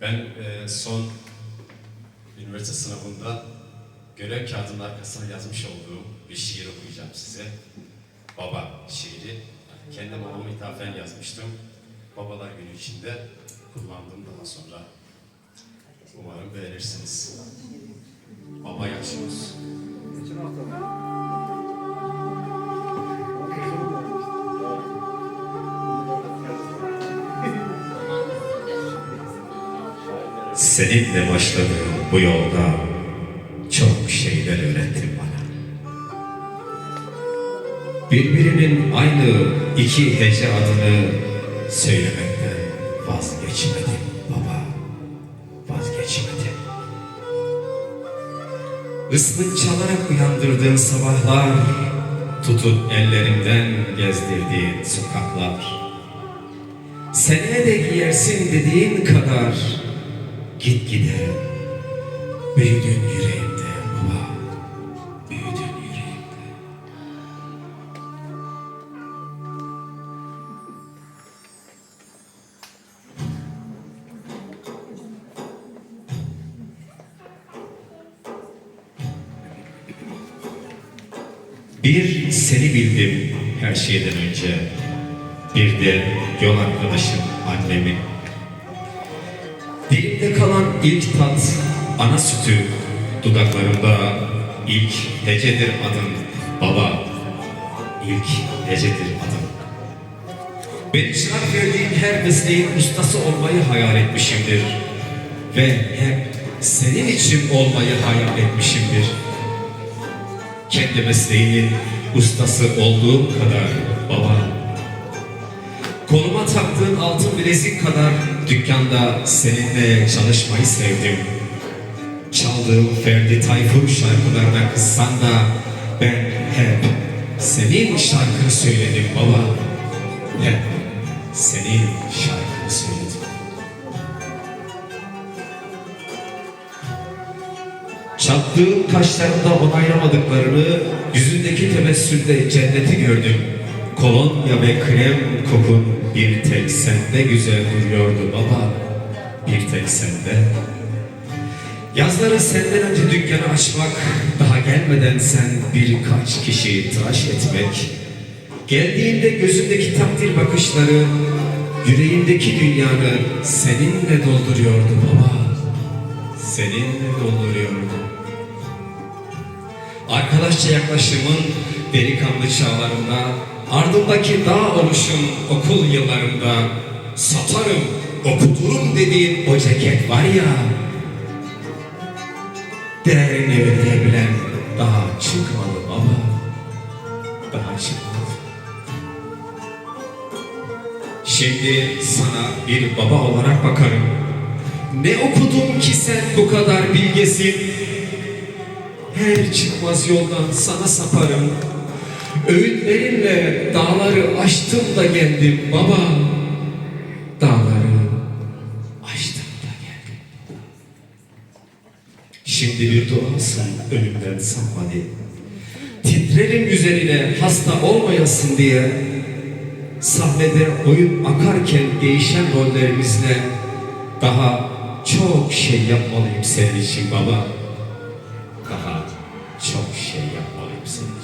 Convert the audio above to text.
Ben e, son üniversite sınavında görev kağıdının arkasına yazmış olduğum bir şiir okuyacağım size. Baba şiiri. Kendi babama ithafen yazmıştım. Babalar günü içinde kullandım daha sonra. Umarım beğenirsiniz. Baba yaşıyoruz. Seninle başladığım bu yolda çok şeyler öğrettin bana. Birbirinin aynı iki hece adını söylemekten vazgeçmedim baba. Vazgeçmedim. Islık çalarak uyandırdığın sabahlar, tutup ellerimden gezdirdiğin sokaklar. Seneye de giyersin dediğin kadar gitgide büyüdün yüreğimde baba. Büyüdün yüreğimde. Bir seni bildim her şeyden önce. Bir de yol arkadaşım ilk tat ana sütü. Dudaklarımda ilk hecedir adın baba. İlk hecedir adın. Benim şark verdiğim her mesleğin ustası olmayı hayal etmişimdir. Ve hep senin için olmayı hayal etmişimdir kendi mesleğinin ustası olduğum kadar baba. Koluma taktığın altın bilezik kadar dükkanda seninle çalışmayı sevdim. Çaldığım Ferdi Tayfur şarkılarına kızsan da ben hep senin şarkını söyledim baba. Hep senin şarkını söyledim. Çattığım kaşlarında onaylamadıklarını, yüzündeki tebessümde cenneti gördüm. Kolonya ve krem kokun bir tek sende güzel duruyordu baba. Bir tek sende. Yazları senden önce dükkanı açmak, daha gelmeden sen birkaç kişiyi tıraş etmek, geldiğinde gözündeki takdir bakışları, yüreğindeki dünyanı seninle dolduruyordu baba. Seninle dolduruyordu. Arkadaşça yaklaşımın delikanlı çağlarında, ardındaki dağ oluşum okul yıllarında, satarım, okuturum dediğin o ceket var ya, değerini ödeyebilen daha çıkmadı baba, daha çıkmadı. Şimdi sana bir baba olarak bakarım. Ne okudun ki sen bu kadar bilgesin? Her çıkmaz yoldan sana saparım. Öğütlerinle dağları aştım da geldim baba. Dağları aştım da geldim. Şimdi bir duasın önümden sapmadı. Titrerim üzerine hasta olmayasın diye sahnede oyun akarken değişen rollerimizle daha çok şey yapmalıyım senin için baba. Daha çok şey yapmalıyım senin